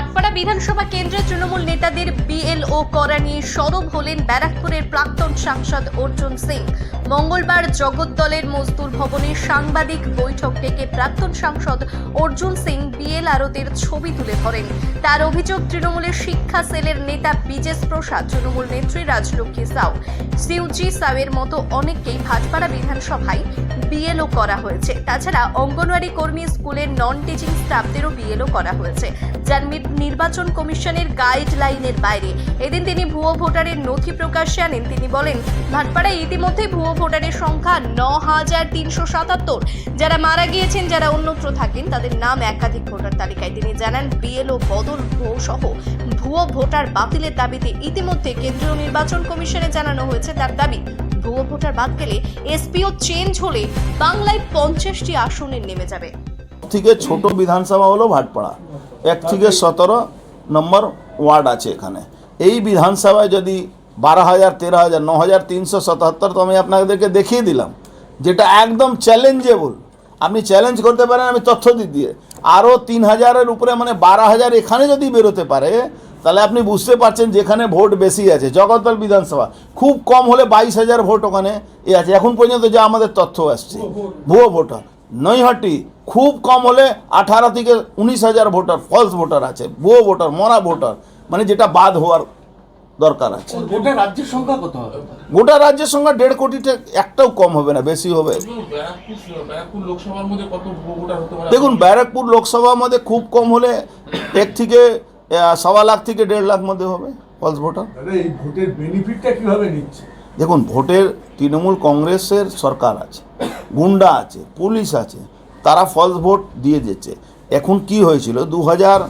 ভাটপাড়া বিধানসভা কেন্দ্রের তৃণমূল নেতাদের বিএলও করা নিয়ে সরব হলেন ব্যারাকপুরের প্রাক্তন সাংসদ অর্জুন সিং। মঙ্গলবার জগদ্দলের মজদুর ভবনে সাংবাদিক বৈঠক ডেকে প্রাক্তন সাংসদ অর্জুন সিং বিএলআরওদের ছবি তুলে ধরেন। তার অভিযোগ, তৃণমূলের শিক্ষা সেলের নেতা বিজেশ প্রসাদ, তৃণমূল নেত্রী রাজলক্ষ্মী সাউ, সিউজি সাউয়ের মতো অনেককেই ভাটপাড়া বিধানসভায় বিএলও করা হয়েছে। তাছাড়া অঙ্গনওয়াড়ি কর্মী স্কুলের নন টিচিং স্টাফদেরও বিএলও করা হয়েছে। যার মি- নির্বাচন কমিশনের গাইডলাইনের বাইরে। এদিন তিনি ভুয়ো ভোটারের নথি প্রকাশ্যে আনেন। তিনি বলেন, ভাটপাড়ায় ইতিমধ্যে ভুয়ো ভোটারের সংখ্যা ন হাজার তিনশো সাতাত্তর। যারা মারা গিয়েছেন, যারা অন্যত্র থাকেন, তাদের নাম একাধিক ভোটার তালিকায়। তিনি জানান, বিএলও, বদল, ভুয়ো সহ ভুয়ো ভোটার বাতিলের দাবিতে ইতিমধ্যে কেন্দ্রীয় নির্বাচন কমিশনে জানানো হয়েছে তার দাবি, ভুয়ো ভোটার বাদ গেলে এসপিও চেঞ্জ হলে বাংলায় পঞ্চাশটি আসনে নেমে যাবে। থেকে ছোট বিধানসভা হলো ভাটপাড়া। এক থেকে সতেরো নম্বর ওয়ার্ড আছে এখানে। এই বিধানসভায় যদি বারো হাজার, তেরো হাজার, ন হাজার, তিনশো সাতাত্তর, তো আমি আপনাদেরকে দেখিয়ে দিলাম, যেটা একদম চ্যালেঞ্জেবল আপনি চ্যালেঞ্জ করতে পারেন, আমি তথ্য দিই দিয়ে। আরও তিন হাজারের উপরে মানে বারো হাজার এখানে যদি বেরোতে পারে, তাহলে আপনি বুঝতে পারছেন যেখানে ভোট বেশি আছে। জগদ্দল বিধানসভা, খুব কম হলে বাইশ হাজার ভোট ওখানে এ আছে। এখন পর্যন্ত যা আমাদের তথ্য আসছে, ভুয়ো ভোটার। নৈহাটি খুব কম হলে আঠারো থেকে উনিশ হাজার ভোটার ফলস ভোটার আছে ভুয়ো ভোটার মরা ভোটার মানে যেটা বাদ হওয়ার দরকার আছে। গোটা রাজ্যের সংখ্যা কত হবে? গোটা রাজ্যের সংখ্যা দেড় কোটিটা একটাও কম হবে না বেশি হবে। দেখুন ব্যারাকপুর লোকসভার মধ্যে খুব কম হলে এক থেকে সওয়া লাখ থেকে দেড় লাখ মধ্যে হবে ফলস ভোটার এই ভোটের বেনিফিটটা কীভাবে নিচ্ছে? দেখুন, ভোটের তৃণমূল কংগ্রেসের সরকার আছে, গুন্ডা আছে, পুলিশ আছে, তারা ফলস ভোট দিয়ে দিচ্ছে এখন কি হয়েছিল? দু হাজার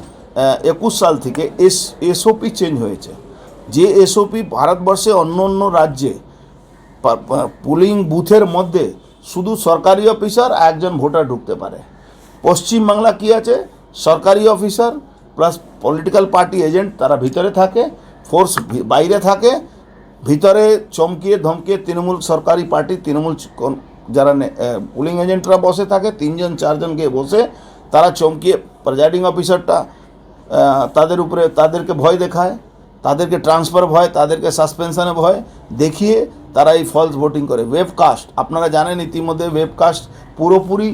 একুশ সাল থেকে এস, এসওপি চেঞ্জ হয়েছে। যে এসওপি ভারতবর্ষে অন্য অন্য রাজ্যে পুলিং বুথের মধ্যে শুধু সরকারি অফিসার একজন ভোটার ঢুকতে পারে। পশ্চিমবাংলা কি আছে? সরকারি officer plus political party agent তারা ভিতরে থাকে ফোর্স বাইরে থাকে ভিতরে চমকিয়ে ধমকিয়ে তৃণমূল সরকারি পার্টি, তৃণমূল যারা পুলিং এজেন্টরা বসে থাকে, তিনজন, চারজন গিয়ে বসে তারা চমকিয়ে প্রেজাইডিং অফিসারটা তাদের উপরে, তাদেরকে ভয় দেখায়, তাদেরকে ট্রান্সফার ভয়, তাদেরকে সাসপেনশনে ভয় দেখিয়ে তারা এই ফলস ভোটিং করে। ওয়েবকাস্ট আপনারা জানেন ইতিমধ্যে ওয়েবকাস্ট পুরোপুরি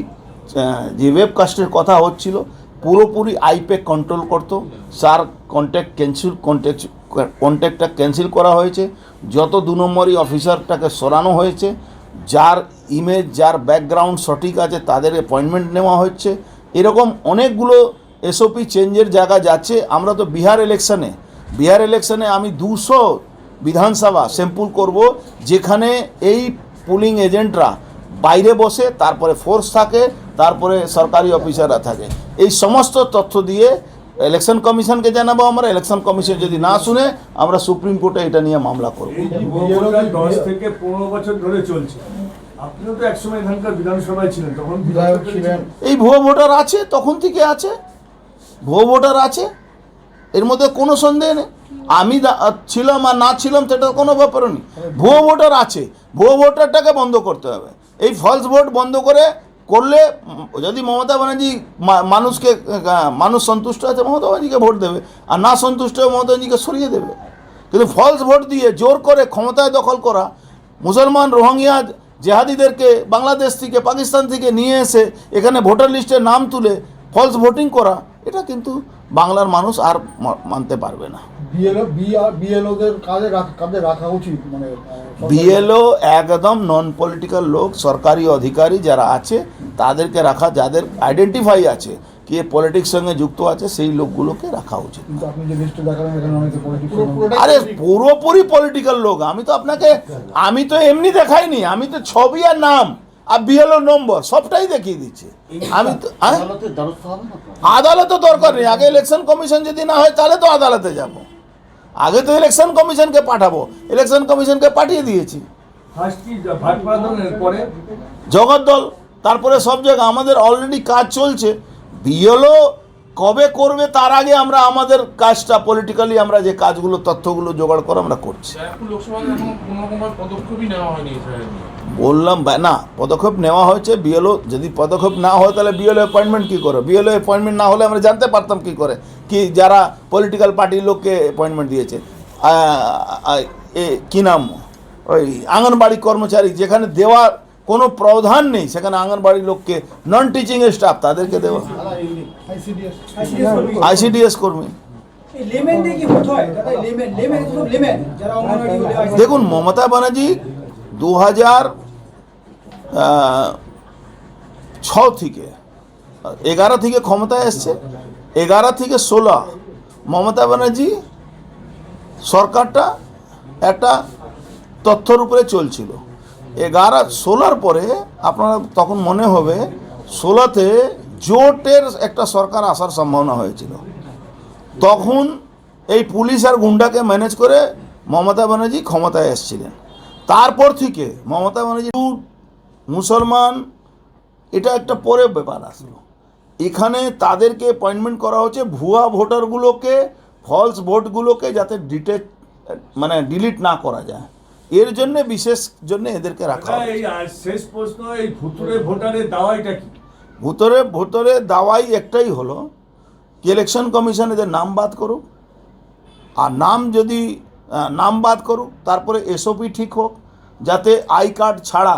যে ওয়েবকাস্টের কথা হচ্ছিল, পুরোপুরি আইপে কন্ট্রোল করতো সার কন্ট্যাক্ট ক্যান্সেল কন্ট্যাক্ট কন্ট্যাক্টটা ক্যান্সেল করা হয়েছে। যত দু নম্বরই অফিসারটাকে সরানো হয়েছে, যার ইমেজ যার ব্যাকগ্রাউন্ড সঠিক আছে, তাদের অ্যাপয়েন্টমেন্ট নেওয়া হচ্ছে। এরকম অনেকগুলো এসওপি চেঞ্জের জায়গা যাচ্ছে। আমরা তো বিহার ইলেকশনে বিহার ইলেকশনে আমি দুশো বিধানসভা স্যাম্পুল করব, যেখানে এই পুলিং এজেন্টরা বাইরে বসে, তারপরে ফোর্স থাকে, তারপরে সরকারি অফিসাররা থাকে। এই সমস্ত তথ্য দিয়ে ইলেকশন কমিশনকে জানাব আমরা ইলেকশন কমিশন যদি না শুনে আমরা সুপ্রিম কোর্টে এটা নিয়ে মামলা করব। দশ থেকে পনেরো বছর ধরে চলছে। আপনিও তো একসময় এখানকার বিধানসভায় ছিলেন তখন বিধায়ক ছিলেন। এই ভুয়ো ভোটার আছে তখন থেকে আছে। ভুয়ো ভোটার আছে। এর মধ্যে কোনো সন্দেহ নেই। আমি ছিলাম আর না ছিলাম সেটা কোনো ব্যাপার নেই। ভুয়ো ভোটার আছে। ভুয়ো ভোটারটাকে বন্ধ করতে হবে। এই ফলস ভোট বন্ধ করে করলে, যদি মমতা ব্যানার্জি মানুষকে মানুষ সন্তুষ্ট আছে, মমতা ব্যানার্জিকে ভোট দেবে। আর না সন্তুষ্ট হয়ে মমতা ব্যানার্জিকে সরিয়ে দেবে। কিন্তু ফলস ভোট দিয়ে জোর করে ক্ষমতায় দখল করা, মুসলমান রোহিঙ্গা জেহাদিদেরকে বাংলাদেশ থেকে, পাকিস্তান থেকে নিয়ে এসে এখানে ভোটার লিস্টে নাম তুলে ফলস ভোটিং করা, এটা কিন্তু বাংলার মানুষ আর মানতে পারবে না। বিএলও বিএলওদের কাজে কাজে রাখা উচিত মানে বিএলও একদম নন পলিটিক্যাল লোক সরকারি অধিকারী যারা আছে তাদেরকে রাখা যাদের আইডেন্টিফাই আছে কে পলিটিক্স সঙ্গে যুক্ত আছে সেই লোকগুলোকে রাখা উচিত। আরে পুরোপুরি পলিটিক্যাল লোক। আমি তো আপনাকে আমি তো এমনি দেখাইনি আমি তো ছবি আর নাম আর বিএলও নম্বর সবটাই দেখিয়ে দিচ্ছে। আমি তো হ্যাঁ? আদালতের দ্বারস্থ হবে না তো? আদালতে দরকার নেই। আগে ইলেকশন কমিশন যদি না হয় তাহলে তো আদালতে যাব। আগে তো ইলেকশন কমিশনকে পাঠাবো ইলেকশন কমিশনকে পাঠিয়ে দিয়েছি। জগদ্দল তারপরে সব জায়গায় আমাদের অলরেডি কাজ চলছে। বিএলও কবে করবে তার আগে আমরা আমাদের কাজটা পলিটিক্যালি আমরা যে কাজগুলো তথ্যগুলো জোগাড় করে আমরা করছি। ব্যারাকপুর লোকসভায় কোনো পদক্ষেপই নেওয়া হয়নি বললাম না পদক্ষেপ নেওয়া হয়েছে বিএলও যদি পদক্ষেপ না হয় তাহলে বিএলও অ্যাপয়েন্টমেন্ট কী করে বিএলও অ্যাপয়েন্টমেন্ট না হলে আমরা জানতে পারতাম কী করে? কি যারা পলিটিক্যাল পার্টির লোককে অ্যাপয়েন্টমেন্ট দিয়েছে এ কী নাম? ওই আঙ্গনবাড়ি কর্মচারী যেখানে দেওয়ার কোনো প্রধান নেই সেখানে আঙ্গনবাড়ি লোককে নন টিচিং স্টাফ তাদেরকে দেওয়া। আইসিডিএস কর্মী। দেখুন মমতা ব্যানার্জি দু হাজার ছ থেকে, এগারো থেকে ক্ষমতায় এসছে। এগারো থেকে ষোলো, মমতা ব্যানার্জি সরকারটা একটা তথ্যর উপরে চলছিল। এগারো, ষোলোর পরে আপনারা তখন মনে হবে, ষোলোতে জোটের একটা সরকার আসার সম্ভাবনা হয়েছিল। তখন এই পুলিশ আর গুন্ডাকে ম্যানেজ করে মমতা ব্যানার্জি ক্ষমতায় এসেছিলেন। তারপর থেকে মমতা ব্যানার্জি মুসলমান এটা একটা পরে ব্যাপার আসলো। এখানে তাদেরকে অ্যাপয়েন্টমেন্ট করা হচ্ছে ভুয়া ভোটারগুলোকে ফলস ভোটগুলোকে যাতে ডিটেক্ট মানে ডিলিট না করা যায়। এর জন্য বিশেষ জন্য এদেরকে রাখা। এই শেষ প্রশ্ন এই ভুতুরে ভোটারের দাওয়াইটা কি? ভুতরে ভোটরে দাওয়াই একটাই হলো কি ইলেকশন কমিশন এদের নাম বাদ করুক। আর নাম যদি নাম বাদ করুক তারপরে এসওপি ঠিক হোক যাতে আই কার্ড ছাড়া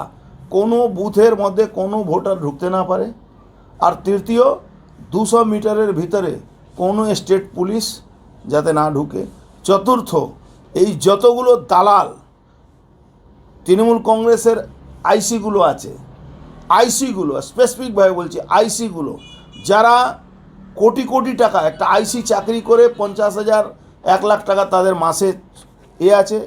কোনো বুথের মধ্যে কোনো ভোটার ঢুকতে না পারে। আর তৃতীয়, দুশো মিটারের ভিতরে কোনো স্টেট পুলিশ যাতে না ঢুকে। চতুর্থ, এই যতগুলো দালাল, তৃণমূল কংগ্রেসের আইসিগুলো আছে, আইসিগুলো স্পেসিফিকভাবে বলছি আইসিগুলো, যারা কোটি কোটি টাকা, একটা আইসি চাকরি করে পঞ্চাশ হাজার, এক লাখ টাকা তাদের মাসে এ আছে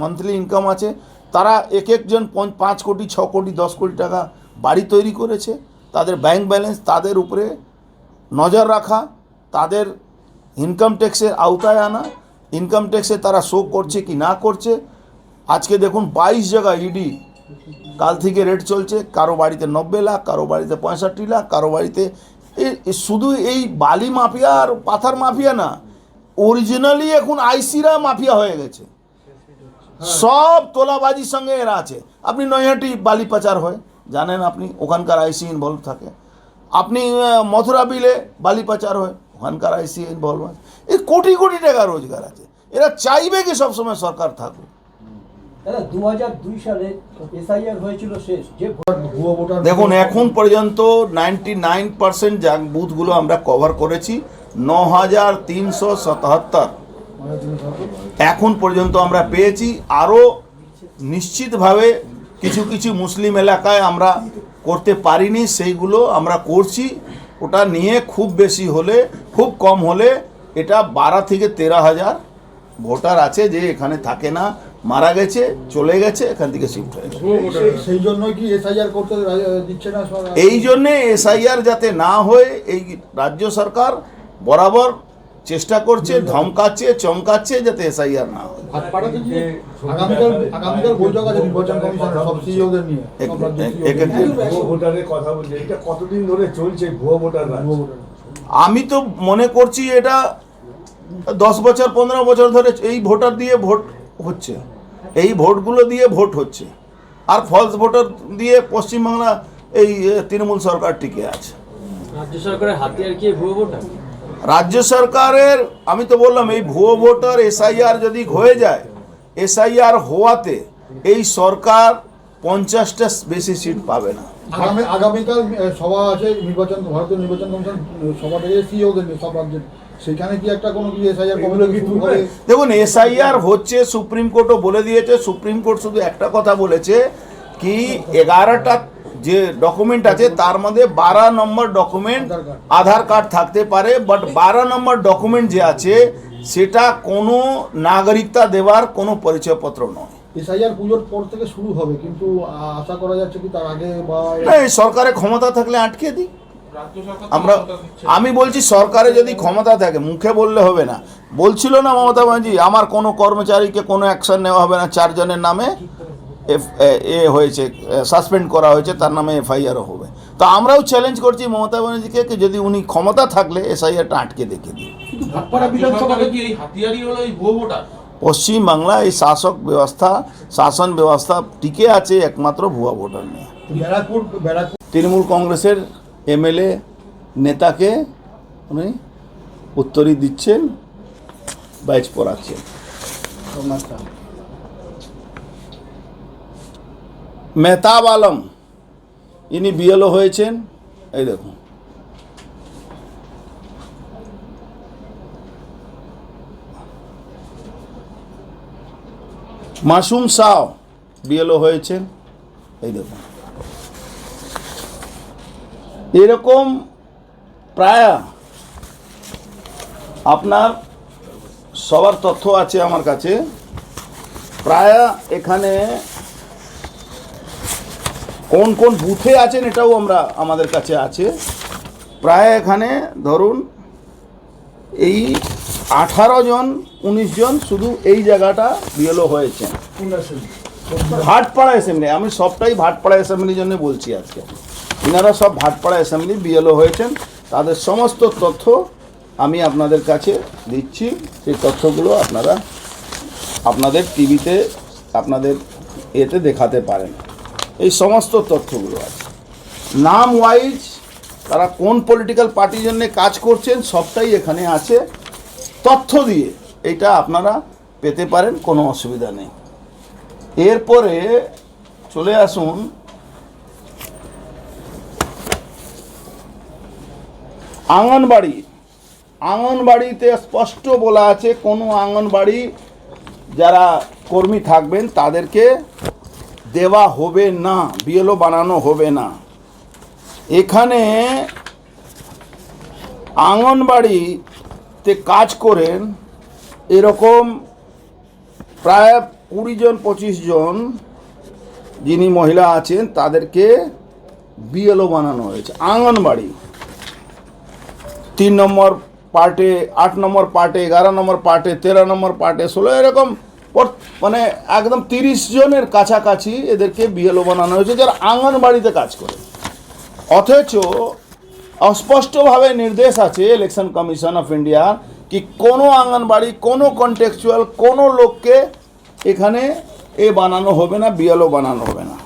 মান্থলি ইনকাম আছে। তারা এক একজন পাঁচ কোটি, ছ কোটি, দশ কোটি টাকা বাড়ি তৈরি করেছে। তাদের ব্যাংক ব্যালেন্স তাদের উপরে নজর রাখা, তাদের ইনকাম ট্যাক্সের আওতায় আনা ইনকাম ট্যাক্সে তারা শো করছে কি না করছে। আজকে দেখুন বাইশ জায়গায় ইডি কাল থেকে রেট চলছে। কারও বাড়িতে নব্বই লাখ, কারও বাড়িতে পঁয়ষট্টি লাখ, কারও বাড়িতে শুধু এই বালি মাফিয়া আর পাথার মাফিয়া না অরিজিনালি এখন আইসিরা মাফিয়া হয়ে গেছে। সব তোলাবাজির সঙ্গে এরা আছে। আপনি নৈহাটি বালি পাচার হয় জানেন আপনি ওখানকার আইসি ইনভলভ থাকে। আপনি মথুরা বিলে বালি পাচার হয় ওখানকার আইসি ইনভলভ আছে। এই কোটি কোটি টাকা রোজগার আছে। এরা চাইবে কি সবসময় সরকার থাকুক। দাদা দু দুই সালে এসআইআর হয়েছিল শেষ। যে ভুয়ো ভোটার দেখুন এখন পর্যন্ত নাইনটি নাইন পার্সেন্ট বুথগুলো আমরা কভার করেছি ন হাজার তিনশো সাতাত্তর। এখন পর্যন্ত আমরা পেয়েছি আরও নিশ্চিতভাবে কিছু কিছু মুসলিম এলাকায় আমরা করতে পারিনি সেইগুলো আমরা করছি ওটা নিয়ে খুব বেশি হলে খুব কম হলে এটা বারো থেকে তেরো হাজার ভোটার আছে যে এখানে থাকে না মারা গেছে চলে গেছে এখান থেকে শিফট হয়ে গেছে সেই- কি এসআইআর করতে দিচ্ছে না? এই জন্যে এসআইআর যাতে না হয় এই রাজ্য সরকার বরাবর চেষ্টা করছে ধমকাচ্ছে চমকাচ্ছে যাতে এসআইআর না হয়। আমি তো মনে করছি এটা দশ বছর পনেরো বছর ধরে এই ভোটার দিয়ে ভোট হচ্ছে। এই ভোটগুলো দিয়ে ভোট হচ্ছে। আর ফলস ভোটার দিয়ে পশ্চিমবাংলা এই তৃণমূল সরকার টিকে আছে। রাজ্য সরকারের হাতিয়ার কি ভুয়ো ভোটার? রাজ্য সরকারের আমি তো বললাম এই ভুয়ো ভোটার এসআইআর যদি হয়ে যায় এসআইআর হওয়াতে এই সরকার পঞ্চাশটা বেশি সিট পাবে না আগামী আগামীকাল সভা আছে নির্বাচন ভারতীয় নির্বাচন কমিশন সভা থেকে সিইওদের নিয়ে সব রাজ্যের সেখানে কি একটা কোনো কি এসআইআর কমিশন তুলবে? করে দেখুন এসআইআর হচ্ছে সুপ্রিম কোর্টও বলে দিয়েছে সুপ্রিম কোর্ট শুধু একটা কথা বলেছে কি এগারোটা যে ডকুমেন্ট আছে তার মধ্যে বারো নম্বর ডকুমেন্ট আধার কার্ড। থাকতে পারে বাট বারো নম্বর ডকুমেন্ট যে আছে সেটা কোনো নাগরিকতা দেওয়ার কোনো পরিচয়পত্র নয় এসআইআর পুজোর পর থেকে শুরু হবে কিন্তু আশা করা যাচ্ছে কি তার আগে বা এই সরকারের ক্ষমতা থাকলে আটকে দিই আমরা। আমি বলছি সরকারে যদি ক্ষমতা থাকে মুখে বললে হবে না বলছিল না মমতা ব্যানার্জি আমার কোনো কর্মচারীকে কোনো অ্যাকশন নেওয়া হবে না চারজনের নামে এফ এ- হয়েছে সাসপেন্ড করা হয়েছে তার নামে এফআইআরও হবে। তো আমরাও চ্যালেঞ্জ করছি মমতা ব্যানার্জিকে যদি উনি ক্ষমতা থাকলে এসআইআরটা আটকে দেখে দিই সরকারের কি এই হাতিয়ারই হলো এই ভুয়ো ভোটার? পশ্চিমবাংলা এই শাসক ব্যবস্থা শাসন ব্যবস্থা টিকে আছে একমাত্র ভুয়া ভোটার নিয়ে। তৃণমূল কংগ্রেসের এমএলএ নেতাকে উনি উত্তরই দিচ্ছেন বাইচ পড়াচ্ছেন। মেহতাব আলম, ইনি বিএলও হয়েছেন। এই দেখুন। মাসুম সাও বিএলও হয়েছেন। এই দেখুন। এরকম প্রায় আপনার সবার তথ্য আছে আমার কাছে। প্রায় এখানে কোন কোন বুথে আছেন এটাও আমরা আমাদের কাছে আছে। প্রায় এখানে ধরুন এই আঠারো জন উনিশ জন শুধু এই জায়গাটা বিএলও হয়েছেন। ভাটপাড়া অ্যাসেম্বলি আমি সবটাই ভাটপাড়া অ্যাসেম্বলির জন্য বলছি আজকে। ইনারা সব ভাটপাড়া অ্যাসেম্বলি বিএলও হয়েছেন। তাদের সমস্ত তথ্য আমি আপনাদের কাছে দিচ্ছি। সেই তথ্যগুলো আপনারা আপনাদের টিভিতে আপনাদের এতে দেখাতে পারেন। এই সমস্ত তথ্যগুলো আছে। নাম ওয়াইজ তারা কোন পলিটিক্যাল পার্টির জন্য কাজ করছেন, সবটাই এখানে আছে। তথ্য দিয়ে এটা আপনারা পেতে পারেন, কোনো অসুবিধা নেই। এরপরে চলে আসুন। আঙ্গনবাড়ি। আঙ্গনবাড়িতে স্পষ্ট বলা আছে, কোনো আঙ্গনবাড়ি যারা কর্মী থাকবেন, তাদেরকে দেওয়া হবে না, বিএলও বানানো হবে না। এখানে আঙ্গনবাড়িতে কাজ করেন এরকম প্রায় কুড়ি জন, পঁচিশ জন যিনি মহিলা আছেন, তাদেরকে বিএলও বানানো হয়েছে। আঙ্গনবাড়ি তিন নম্বর পার্টে, আট নম্বর পার্টে, এগারো নম্বর পার্টে, তেরো নম্বর পার্টে, ষোলো, এরকম মানে একদম তিরিশ জনের কাছাকাছি এদেরকে বিএলও বানানো হয়েছে, যারা আঙ্গনবাড়িতে কাজ করে। অথচ অস্পষ্টভাবে নির্দেশ আছে ইলেকশন কমিশন অফ ইন্ডিয়া কি কোনো আঙ্গনবাড়ি, কোনো কন্টেক্সচুয়াল কোনো লোককে এখানে এ বানানো হবে না, বিএলও বানানো হবে না।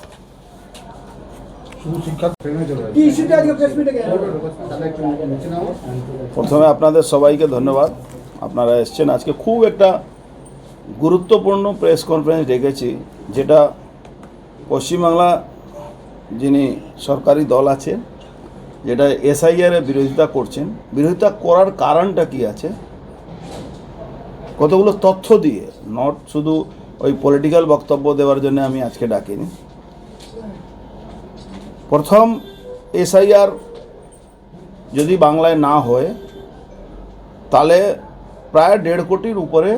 প্রথমে আপনাদের সবাইকে ধন্যবাদ। আপনারা এসছেন আজকে খুব একটা গুরুত্বপূর্ণ প্রেস কনফারেন্স ডেকেছি, যেটা পশ্চিমবাংলা যিনি সরকারি দল আছে, যেটা এসআইআর এর বিরোধিতা করছেন, বিরোধিতা করার কারণটা কি আছে? কতগুলো তথ্য দিয়ে নট শুধু ওই পলিটিক্যাল বক্তব্য দেওয়ার জন্য আমি আজকে ডাকিনি। প্রথম এসআইআর যদি বাংলায় না হয়, তাহলে প্রায় দেড় কোটির উপরে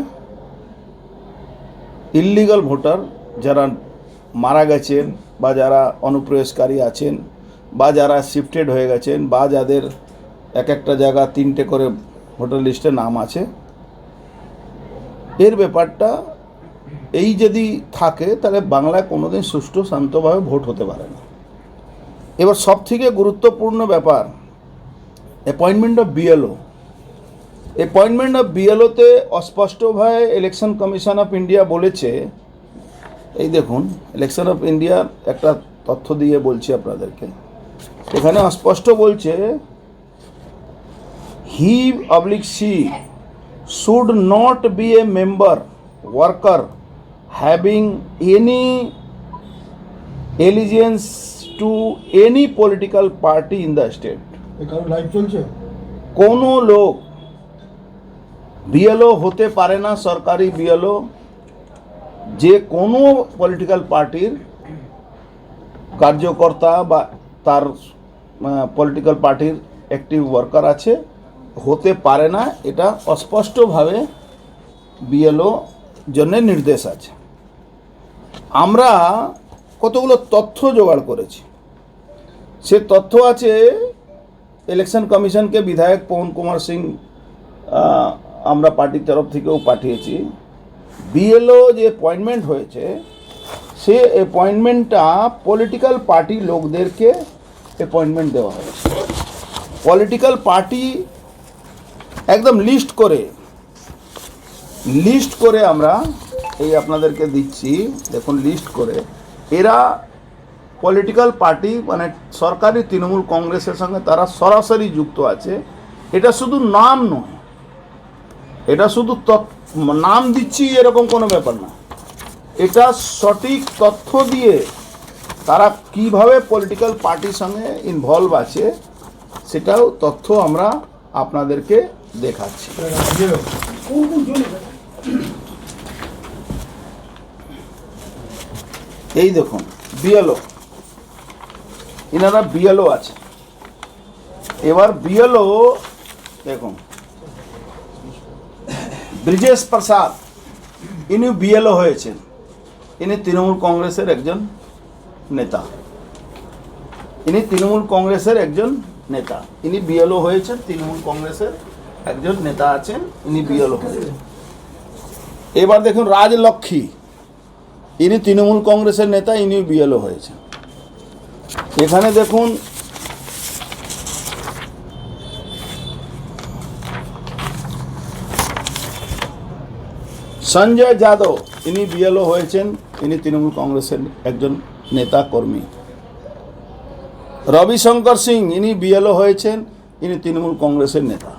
ইল্লিগাল ভোটার যারা মারা গেছেন বা যারা অনুপ্রবেশকারী আছেন বা যারা শিফটেড হয়ে গেছেন বা যাদের এক একটা জায়গা তিনটে করে ভোটার লিস্টে নাম আছে, এর ব্যাপারটা এই যদি থাকে তাহলে বাংলায় কোনোদিন সুষ্ঠু শান্তভাবে ভোট হতে পারে না। এবার সব থেকে গুরুত্বপূর্ণ ব্যাপার appointment of BLO appointment of বিএলওতে অস্পষ্টভাবে ইলেকশন কমিশন অফ ইন্ডিয়া বলেছে। এই দেখুন ইলেকশন অফ ইন্ডিয়ার একটা তথ্য দিয়ে বলছি আপনাদেরকে। এখানে অস্পষ্ট বলছে he oblique she should not be a member worker having any allegiance to any political party in the state কোনো লোক বিএলও হতে পারে না, সরকারি বিএলও যে কোনো পলিটিক্যাল পার্টির কার্যকর্তা বা তার পলিটিক্যাল পার্টির অ্যাক্টিভ ওয়ার্কার আছে, হতে পারে না, এটা অস্পষ্টভাবে বিএলও জন্য নির্দেশ আছে। আমরা কতগুলো তথ্য জোগাড় করেছি। সে তথ্য আছে ইলেকশন কমিশনকে বিধায়ক পবন কুমার সিং আমরা পার্টির তরফ থেকেও পাঠিয়েছি। বিএলও যে অ্যাপয়েন্টমেন্ট হয়েছে, সে অ্যাপয়েন্টমেন্টটা পলিটিক্যাল পার্টি লোকদেরকে অ্যাপয়েন্টমেন্ট দেওয়া হয়েছে। পলিটিক্যাল পার্টি একদম লিস্ট করে লিস্ট করে আমরা এই আপনাদেরকে দিচ্ছি। দেখুন লিস্ট করে। এরা পলিটিক্যাল পার্টি মানে সরকারি তৃণমূল কংগ্রেসের সঙ্গে তারা সরাসরি যুক্ত আছে। এটা শুধু নাম নয় এটা শুধু নাম দিচ্ছি এরকম কোনো ব্যাপার না। এটা সঠিক তথ্য দিয়ে তারা কীভাবে পলিটিক্যাল পার্টির সঙ্গে ইনভলভ আছে, সেটাও তথ্য আমরা আপনাদেরকে দেখাচ্ছি। এই দেখুন বিএলও এনারা বিএলও আছে। এবার বিএলও দেখুন ব্রিজেশ প্রসাদ, ইনি বিএলও হয়েছেন। ইনি তৃণমূল কংগ্রেসের একজন নেতা। ইনি তৃণমূল কংগ্রেসের একজন নেতা। ইনি বিএলও হয়েছেন, তৃণমূল কংগ্রেসের একজন নেতা আছেন, ইনি বিএলও হয়েছেন। এবার দেখুন রাজলক্ষ্মী, ইনি তৃণমূল কংগ্রেসের নেতা ইনি বিএলও হয়েছেন। এখানে দেখুন সঞ্জয় যাদব, ইনি বিএলও হয়েছেন, ইনি তৃণমূল কংগ্রেসের একজন নেতা কর্মী। রবিশঙ্কর সিং, ইনি বিএলও হয়েছেন, ইনি তৃণমূল কংগ্রেসের নেতা।